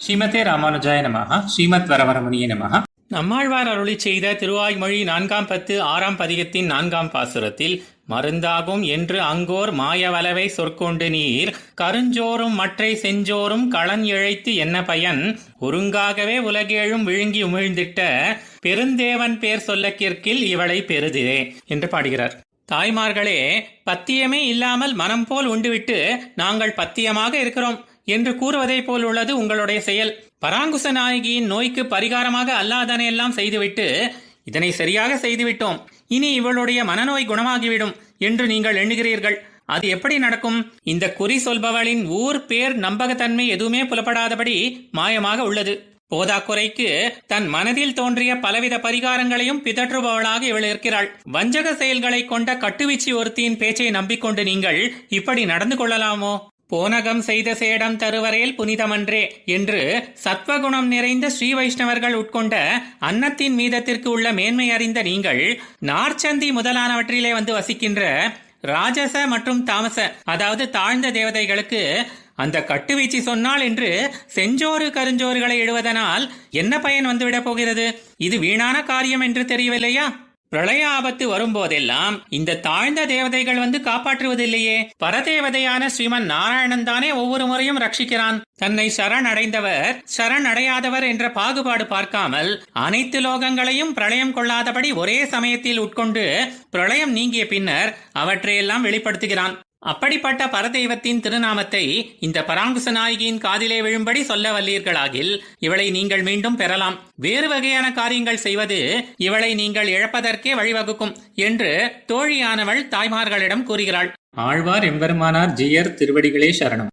ஸ்ரீமதே ராமானுஜாய நமஹ ஸ்ரீமத் வரவரமணிய நமஹ. நம்மாழ்வார் அருளி செய்த திருவாய்மொழி நான்காம் பத்து ஆறாம் பதிகத்தின் நான்காம் பாசுரத்தில் மருந்தாகும் என்று அங்கோர் மாயவலவை சொற்கொண்டு நீர் கருஞ்சோறும் மற்றை செஞ்சோறும் களன் இழைத்து என்ன பயன்? ஒருங்காகவே உலகேழும் விழுங்கி உமிழ்ந்திட்ட பெருந்தேவன் பேர் சொல்ல கிற்கில் இவளை பெறுதிரே என்று பாடுகிறார். தாய்மார்களே பத்தியமே இல்லாமல் மனம் போல் உண்டுவிட்டு நாங்கள் பத்தியமாக இருக்கிறோம். என்று கூறுவதைப் போல் உள்ளது உங்களுடைய செயல். பராங்குச நாயகியின் நோய்க்கு பரிகாரமாக அல்லாதனை எல்லாம் செய்துவிட்டு இதனை சரியாக செய்துவிட்டோம். இனி இவளுடைய மனநோய் குணமாகிவிடும் என்று நீங்கள் எண்ணுகிறீர்கள். அது எப்படி நடக்கும்? இந்த குறி சொல்பவளின் ஊர் பேர் நம்பகத்தன்மை எதுவுமே புலப்படாதபடி மாயமாக உள்ளது. போதாக்குறைக்கு தன் மனதில் தோன்றிய பலவித பரிகாரங்களையும் பிதற்றுபவளாக இவள் இருக்கிறாள். வஞ்சக செயல்களை கொண்ட கட்டுவீச்சி ஒருத்தியின் பேச்சை நம்பிக்கொண்டு நீங்கள் இப்படி நடந்து கொள்ளலாமோ? போனகம் செய்த சேடம் தருவரேல் புனிதமன்றே என்று சத்வகுணம் நிறைந்த ஸ்ரீ வைஷ்ணவர்கள் உட்கொண்ட அன்னத்தின் மீதத்திற்கு உள்ள மேன்மை அறிந்த நீங்கள் நார்ச்சந்தி முதலானவற்றிலே வந்து வசிக்கின்ற ராஜச மற்றும் தாமச அதாவது தாழ்ந்த தேவதைகளுக்கு அந்த கட்டுவீச்சு சொன்னால் என்று செஞ்சோறு கருஞ்சோறுகளை இடுவதனால் என்ன பயன் வந்துவிடப் போகிறது? இது வீணான காரியம் என்று தெரியவில்லையா? பிரளய ஆபத்து வரும்போதெல்லாம் இந்த தாழ்ந்த தேவதைகள் வந்து காப்பாற்றுவதில்லையே. பரதேவதையான ஸ்ரீமன் நாராயணன் தானே ஒவ்வொரு முறையும் ரட்சிக்கிறான். தன்னை சரண் அடைந்தவர் என்ற பாகுபாடு பார்க்காமல் அனைத்து லோகங்களையும் பிரளயம் கொள்ளாதபடி ஒரே சமயத்தில் உட்கொண்டு பிரளயம் நீங்கிய பின்னர் அவற்றையெல்லாம் வெளிப்படுத்துகிறான். அப்படிப்பட்ட பரதெய்வத்தின் திருநாமத்தை இந்த பராங்குச நாயகியின் காதிலே விழும்படி சொல்ல வல்லீர்களாகில் இவளை நீங்கள் மீண்டும் பெறலாம். வேறு வகையான காரியங்கள் செய்வது இவளை நீங்கள் இழப்பதற்கே வழிவகுக்கும் என்று தோழியானவள் தாய்மார்களிடம் கூறுகிறாள். ஆழ்வார் எம்பெருமானார் ஜீயர் திருவடிகளே சரணம்.